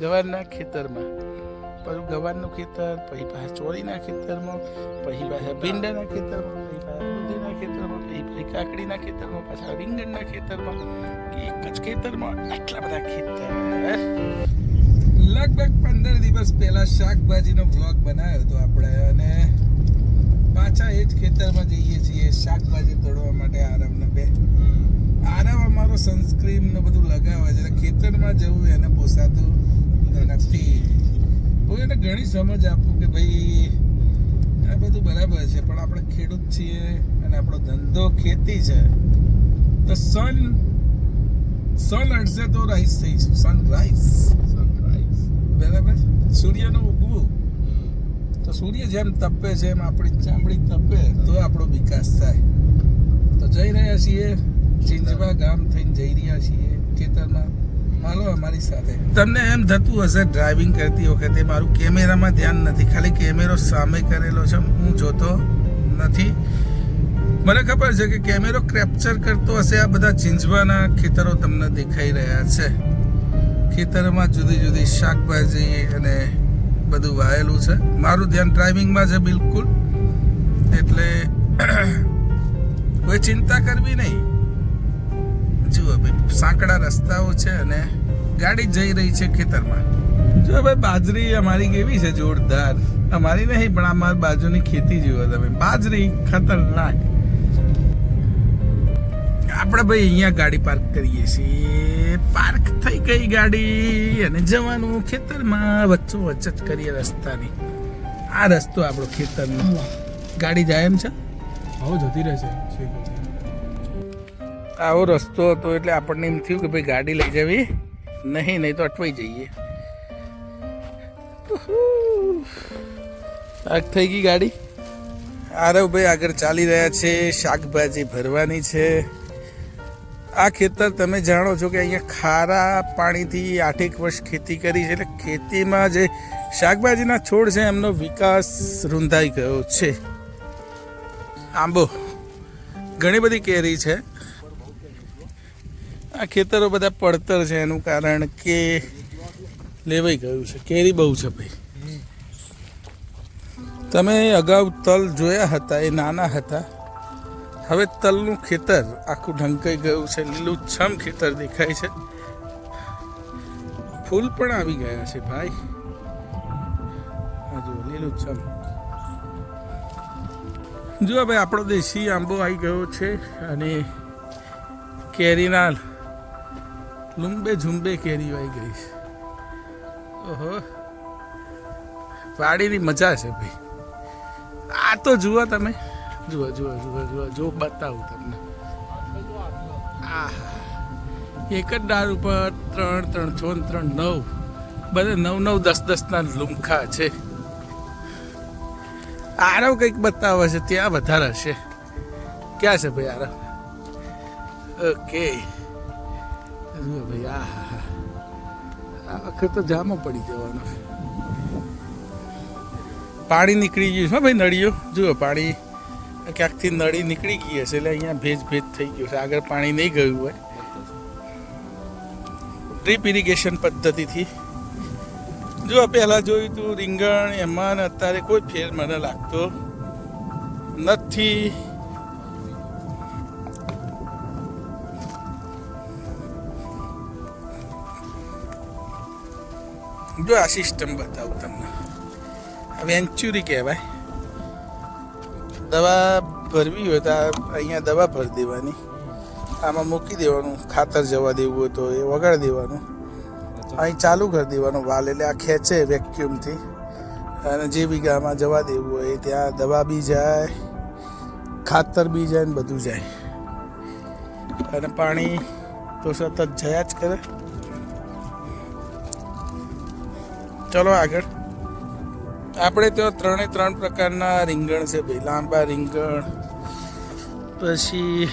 ગવારના ખેતરમાં. પછી ગવારનું ખેતર, પછી પાછા ચોરીના ખેતરમાં, પછી પાછા ભીંડાના ખેતરમાં, પછી પાછા દૂધીના ખેતરમાં, પછી પછી કાકડીના ખેતરમાં, પાછા રીંગણના ખેતરમાં. એક જ ખેતરમાં આટલા બધા ખેતર. લગભગ પંદર દિવસ પહેલા શાકભાજીનો વ્લોગ બનાવ્યો હતો આપણે અને પાછા એ જ ખેતરમાં જઈએ છીએ શાકભાજી તોડવા માટે આરામને બે. આરામ અમારો સનસ્ક્રીન ને બધું લગાવે છે. ખેતરમાં જવું એને પોસાતું નથી. હું એને ઘણી સમજ આપું કે ભાઈ આ બધું બરાબર છે પણ આપણે ખેડૂત છીએ અને આપણો ધંધો ખેતી છે. તો સન સન અડશે તો રાઈસ થઈશું સનરાઈઝ બરાબર? સૂર્યનું ઉગવું. તો સૂર્ય જેમ તપે છે એમ આપણી ચામડી તપે તો આપણો વિકાસ થાય. તો જઈ રહ્યા છીએ ચિંજવા ગામ થઈને જઈ રહ્યા છીએ ખેતરમાં. હાલો અમારી સાથે. તમને એમ થતું હશે ડ્રાઇવિંગ કરતી વખતે મારું કેમેરામાં ધ્યાન નથી. ખાલી કેમેરો સામે કરેલો છે. હું જોતો નથી. મને ખબર છે કે કેમેરો કેપ્ચર કરતો હશે. આ બધા ચીંજવાના ખેતરો તમને દેખાઈ રહ્યા છે. ખેતરમાં જુદી જુદી શાકભાજી અને બધું વાયેલું છે. મારું ધ્યાન ડ્રાઇવિંગમાં છે બિલકુલ. એટલે કોઈ ચિંતા કરવી નહીં. જુઓ ભાઈ સાંકડા રસ્તાઓ છે અને ગાડી જઈ રહી છે ખેતરમાં. જો ભાઈ બાજરી અમારી કેવી છે જોરદાર? અમારી નહીં પણ અમારી બાજુની ખેતી જુઓ તમે. બાજરી ખતરનાક. આપણે ભાઈ અહીંયા ગાડી પાર્ક કરીએ છીએ. પાર્ક થઈ ગઈ ગાડી અને જવાનું ખેતરમાં. વચ્ચો વચ્ચ જ કરીએ રસ્તાની. આ રસ્તો આપણો ખેતરનો. ગાડી જાય એમ છે? હવે જતી રહેશે આવો રસ્તો હતો એટલે આપણને એમ થયું કે ભાઈ ગાડી લઈ જવી. નહીં નહીં તો અટવાઈ જઈએ. આગ થઈ ગઈ ગાડી? આરવ ભાઈ આગળ ચાલી રહ્યા છે શાકભાજી ભરવાની છે. આ ખેતર તમે જાણો છો કે અહીંયા ખારા પાણીથી આઠેક વર્ષ ખેતી કરી છે એટલે ખેતીમાં જે શાકભાજીના છોડ છે એમનો વિકાસ રૂંધાઈ ગયો છે. આંબો ઘણી બધી કેરી છે. આ ખેતરો બધા પડતર છે, એનું કારણ કે લેવાઈ ગયું છે, કેરી બહુ છે ભાઈ. તમે અગાઉ તલ જોયા હતા, એ નાના હતા. હવે તલનું ખેતર આખું ઢંકાઈ ગયું છે, લીલુંછમ ખેતર દેખાય છે. ફૂલ પણ આવી ગયા છે ભાઈ. આ જુઓ લીલું જુઓ ભાઈ, આપણો દેશી આંબો આવી ગયો છે અને કેરીના લુંબે ઝુંબે કેરી વાઈ ગઈ છે ઓહો. વાડીની મજા છે ભાઈ. આ તો જુઓ તમે. જુઓ જુઓ જુઓ જુઓ, જો બતાવું તમને. આહા. એક જ ડાળ ઉપર ત્રણ ત્રણ, છ ત્રણ, નવ. બધા નવ નવ, દસ, દસના લુમખા છે. આરવ કંઈક બતાવે છે, ત્યાં વધારે હશે ક્યાં છે ભાઈ આરવ? ઓકે. ભાઈ, આ આ વખત તો જામો પડી જવાનો. પાણી નીકળી ગયું છે ભાઈ નળીઓ જુઓ, પાણી ક્યાંકથી નળી નીકળી ગઈ હશે, એટલે અહીંયા ભેજ ભેજ થઈ ગયું છે. આગળ પાણી નહીં ગયું હોય. ડ્રીપ ઇરિગેશન પદ્ધતિથી. જો પહેલાં જોયું તું રીંગણ, એમાં અત્યારે કોઈ ફેર મને લાગતો નથી. જો આ સિસ્ટમ બતાવું તમને. આ કહેવાય. દવા ભરવી હોય તો અહીંયા દવા ભરી દેવાની. આમાં મૂકી દેવાનું, ખાતર જવા દેવું હોય તો એ વગાડી દેવાનું. અહીં ચાલુ કરી દેવાનું વાલ એટલે આ ખેંચે વેક્યુમથી અને જે બીઘામાં જવા દેવું હોય ત્યાં દવા બી જાય, ખાતર બી જાય ને બધું જાય. અને પાણી તો સતત જયા જ કરે. ચલો આગળ. આપણે ત્યાં ત્રણે ત્રણ પ્રકારના રીંગણ છે ભાઈ. લાંબા રીંગણ, પછી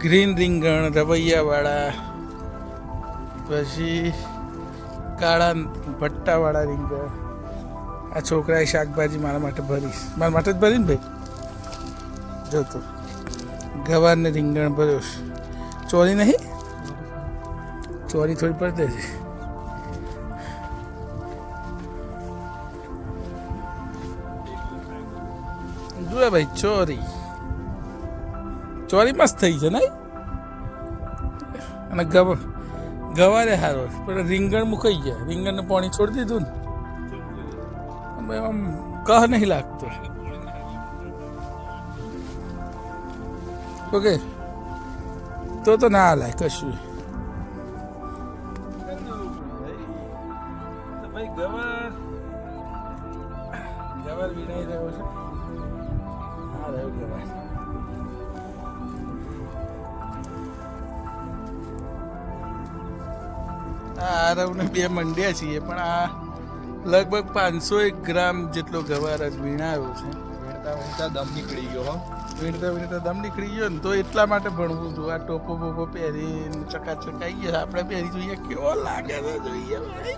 ગ્રીન રીંગણ, રવૈયાવાળા, પછી કાળા ભટ્ટાવાળા રીંગણ. આ છોકરાએ શાકભાજી મારા માટે ભરીશ. મારા માટે જ ભરીને ભાઈ? જોતો ગવારને રીંગણ ભર્યો ચોરી નહીં? ચોરી થોડી પડી છે. જુએ ભાઈ, ચોરી. ચોરી મસ્ત થઈ છે નહીં? અને ગવ, ગવારે હારો પણ રીંગણ મુકાઈ ગયા. રીંગણને પાણી છોડી દીધું ને. આમ કહ નહીં લાગતો. ઓકે. તો તો ના હાલાય કશું. આરવને બે મંડ્યા છીએ પણ આ લગભગ પાંચસો એક ગ્રામ જેટલો ગવાર વીણાયો છે. વીણતા વીણતા દમ નીકળી ગયો હો. વીણતા વીણતા દમ નીકળી ગયો ને તો એટલા માટે ભણવું હતું. આ ટોપો બોપો પહેરીને ચકાચક ગયા. આપણે પહેરી જોઈએ કેવો લાગે છે જોઈએ ભાઈ.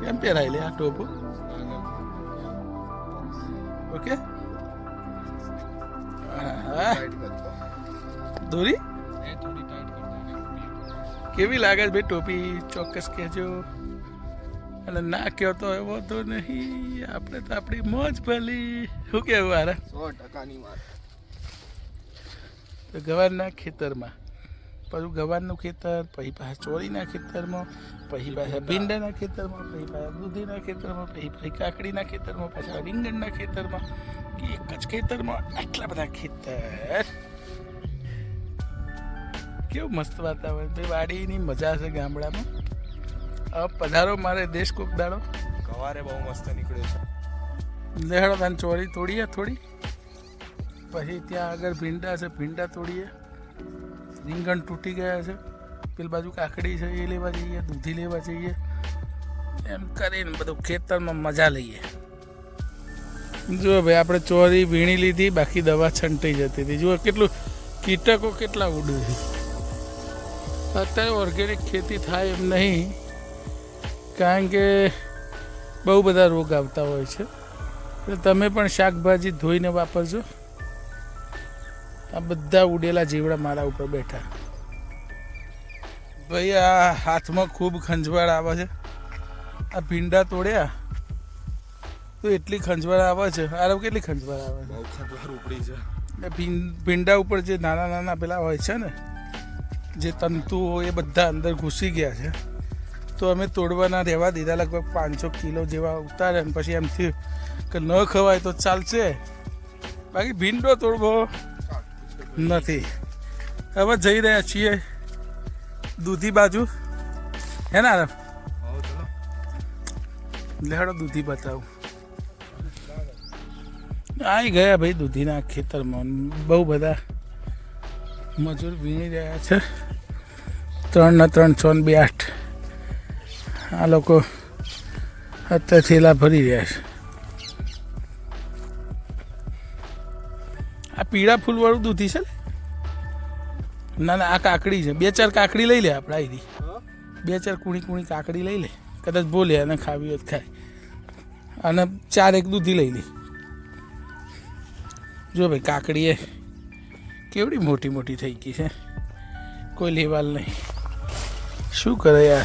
કેમ પહેરાય લે આ ટોપો? ઓકે. દોરી? કેવી લાગે છે ભાઈ ટોપી ચોક્કસ કહેજો. અને ના કહો તો એવો તો નહીં. આપણે તો આપણી મોજ ભલી. શું કહેવું આરા સો ટકાની વાત. તો ગવારના ખેતરમાં. પછી ગવારનું ખેતર પછી પાછા ચોરીના ખેતરમાં પછી પાછા ભીંડાના ખેતરમાં પછી પાછા દૂધીના ખેતરમાં પછી પછી કાકડીના ખેતરમાં પાછા રીંગણના ખેતરમાં. એક જ ખેતરમાં આટલા બધા ખેતર. કેવું મસ્ત વાતાવરણ ભાઈ વાડીની મજા છે ગામડામાં. પધારો મારે દેશ કોક દાડો. ગવારે બહુ મસ્ત નીકળ્યો છે. લેહડો તાને ચોરી તોડીએ થોડી. પછી ત્યાં આગળ ભીંડા છે ભીંડા તોડીએ. રીંગણ તૂટી ગયા છે. પેલી બાજુ કાકડી છે એ લેવા જઈએ દૂધી લેવા જઈએ. એમ કરીને બધું ખેતરમાં મજા લઈએ. જુઓ ભાઈ આપણે ચોરી વીણી લીધી બાકી દવા છંટાઈ જતી હતી. જુઓ કેટલું કીટકો કેટલા ઉડે છે. અત્યારે ઓર્ગેનિક ખેતી થાય એમ નહીં કારણ કે બહુ બધા રોગ આવતા હોય છે. એટલે તમે પણ શાકભાજી ધોઈને વાપરજો. આ બધા ઉડેલા જીવડા મારા ઉપર બેઠા. ભાઈ આ હાથમાં ખૂબ ખંજવાળ આવે છે. આ ભીંડા તોડ્યા તો એટલી ખંજવાળ આવે છે. આરવ કેટલી ખંજવાળ આવે છે? ભીંડા ઉપર જે નાના નાના પેલા હોય છે ને જે તંતુઓ એ બધા અંદર ઘૂસી ગયા છે. તો અમે તોડવાના રહેવા દીધા લગભગ પાંચસો કિલો જેવા ઉતારે અને પછી એમ થયું કે ન ખવાય તો ચાલશે. બાકી ભીંડો તોડવો નથી. હવે જઈ રહ્યા છીએ દૂધી બાજુ. હે ને હો દૂધી બતાવું. આવી ગયા ભાઈ દૂધીના ખેતરમાં. બહુ બધા મજૂર વીણી રહ્યા છે. ત્રણ ને ત્રણ, છ ને બે, આઠ. આ લોકો અત્યારે થેલા ભરી રહ્યા છે. આ પીળા ફૂલવાળું દૂધી છે ને? ના ના, આ કાકડી છે. બે ચાર કાકડી લઈ લે આપણે આવી બે ચાર કુણી કુણી કાકડી લઈ લે. કદાચ બોલે અને ખાવી હોય ખાય. અને ચાર એક દૂધી લઈ લે. જો ભાઈ કાકડી એ કેવડી મોટી મોટી થઈ ગઈ છે? કોઈ લેવાલ નહીં. શું કરે યાર?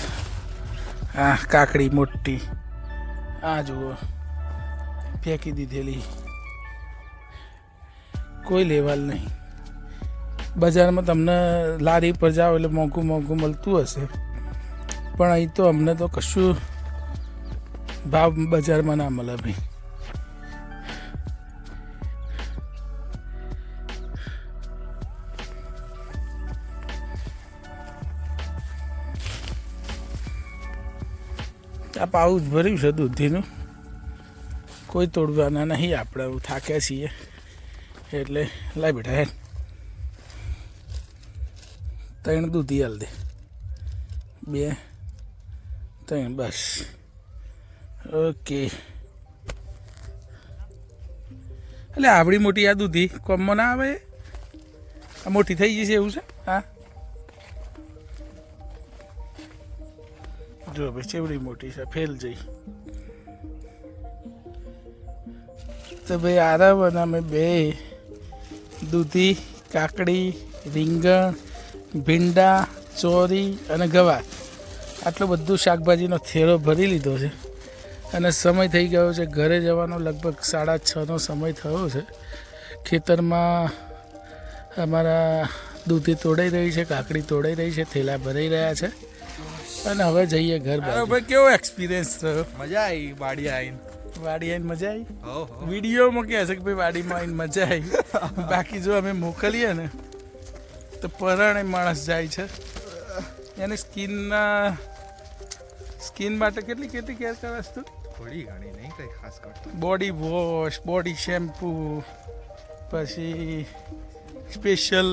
આ કાકડી મોટી. આ જુઓ. ફેંકી દીધેલી. કોઈ લેવાલ નહીં. બજારમાં તમને લારી પર જાઓ એટલે મોંઘું મોંઘું મળતું હશે. પણ અહીં તો અમને તો કશું ભાવ બજારમાં ના મળે ભાઈ. આ પાઉચ ભર્યું છે દૂધીનું. કોઈ તોડવાના નહીં, આપણે થાક્યા છીએ. એટલે લાઈ બેઠા હે ત્રણ દૂધી હાલ દે. બે, ત્રણ, બસ. ઓકે. એટલે આવડી મોટી આ દૂધી કોમમાં ના આવે? આ મોટી થઈ જશે એવું છે? હા? જો ભાઈ, ચેવડી મોટી છે, ફેલ જઈ. તો ભાઈ આરામ અને અમે બે. દૂધી, કાકડી, રીંગણ, ભીંડા, ચોરી અને ગવાર. આટલું બધું શાકભાજીનો થેલો ભરી લીધો છે. અને સમય થઈ ગયો છે, ઘરે જવાનો લગભગ સાડા છનો સમય થયો છે. ખેતરમાં અમારા દૂધી તોડાઈ રહી છે, કાકડી તોડાઈ રહી છે, થેલા ભરાઈ રહ્યા છે. અને હવે જઈએ ઘર બરાબર ભાઈ કેવો એક્સપિરિયન્સ થયો મજા આવી વાડી આવીને વાડી આવીને મજા આવી વિડીયોમાં કહે છે કે ભાઈ વાડીમાં આવીને મજા આવી બાકી જો અમે મોકલીએ ને તો પરાણે માણસ જાય છે. એની સ્કિનના સ્કિન માટે કેટલી કેટલી કેર કરે તું? થોડી ઘણી નહીં કંઈ ખાસ કરતો. બોડી વોશ બોડી શેમ્પૂ પછી સ્પેશિયલ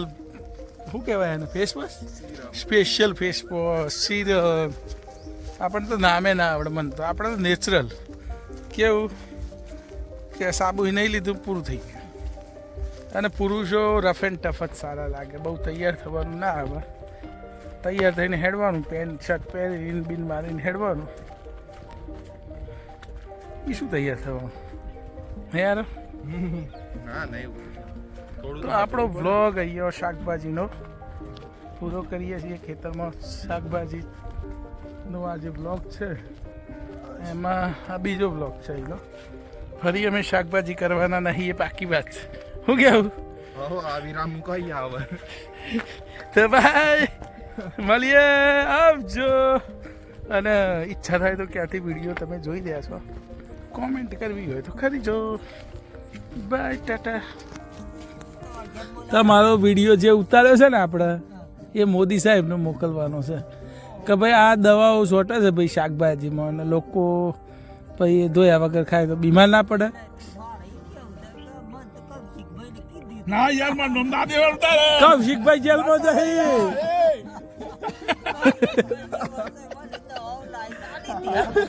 શું કહેવાય એને? Face wash special face wash serum આપણને તો નામે ના આવડે મને તો. આપણે તો નેચરલ કેવું? કે સાબુ નહીં લીધું પૂરું થઈ ગયું. અને પુરુષો રફ એન્ડ ટફ જ સારા લાગે. બહુ તૈયાર થવાનું ના આવે. તૈયાર થઈને હેડવાનું પેન્ટ શર્ટ પહેરીને બિન મારીને હેડવાનું. એ શું તૈયાર થવાનું? હે યાર ના, નહીં તો આપણો વ્લોગ અહીંયા શાકભાજીનો પૂરો કરીએ છીએ. ખેતરમાં શાકભાજીનો આ જે બ્લોગ છે. એમાં આ બીજો બ્લોગ છે એનો. ફરી અમે શાકભાજી કરવાના નહીં એ પાકી વાત છે. શું આ વિરામ મુકાઈ આવે તો ભાઈ મળીએ આવજો. અને ઈચ્છા થાય તો ક્યાંથી વીડિયો તમે જોઈ રહ્યા છો. કોમેન્ટ કરવી હોય તો કરી જો. Bye tata. તમારો વીડિયો જે ઉતાર્યો છે ને આપણે એ મોદી સાહેબને મોકલવાનો છે. કે ભાઈ આ દવાઓ છોટે છે ભાઈ શાકભાજીમાં અને લોકો ભાઈ એ ધોયા વગર ખાય તો બીમાર ના પડે. ના યાર માર નામ ના દેવડતા કૌશિકભાઈ જેલમાં જઈ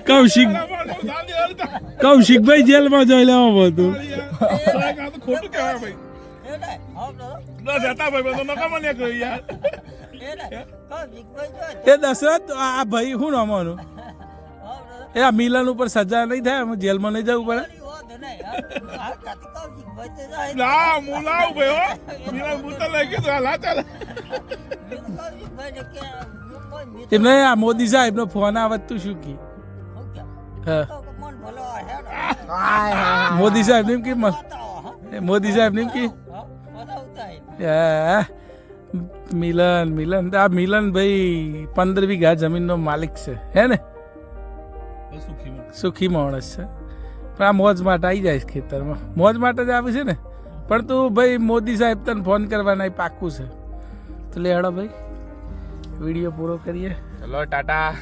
કૌશિક કૌશિકભાઈ જેલમાં જઈ લેવા બધું. ખોટું કહેવાય ભાઈ. બસ હતા ભાઈ બધું નકામા ને યાર. એ દશરથ આ ભાઈ શું નામવાનું એ આ મિલન ઉપર સજા નહીં થાય હું જેલમાં નહીં જવું પડે? ના હું લાવું ભાઈ હો. મિલન બુતર લઈ ગયું હાલા ચાલે એમને આ મોદી સાહેબ નો ફોન આવત તું શું કી? હા. મોદી સાહેબ ને એમ કે એ મોદી સાહેબ ને એમ કે મિલન મિલન. આ મિલન ભાઈ પંદર વીઘા જમીનનો માલિક છે હે ને? સુખી માણસ. છે. પણ આ મોજ માટે આવી જાય ખેતરમાં. મોજ માટે જ આવે છે ને? પણ તું ભાઈ મોદી સાહેબ તને ફોન કરવાના પાક્કું છે. તો લે હડો ભાઈ. વીડિયો પૂરો કરીએ. ચલો ટાટા.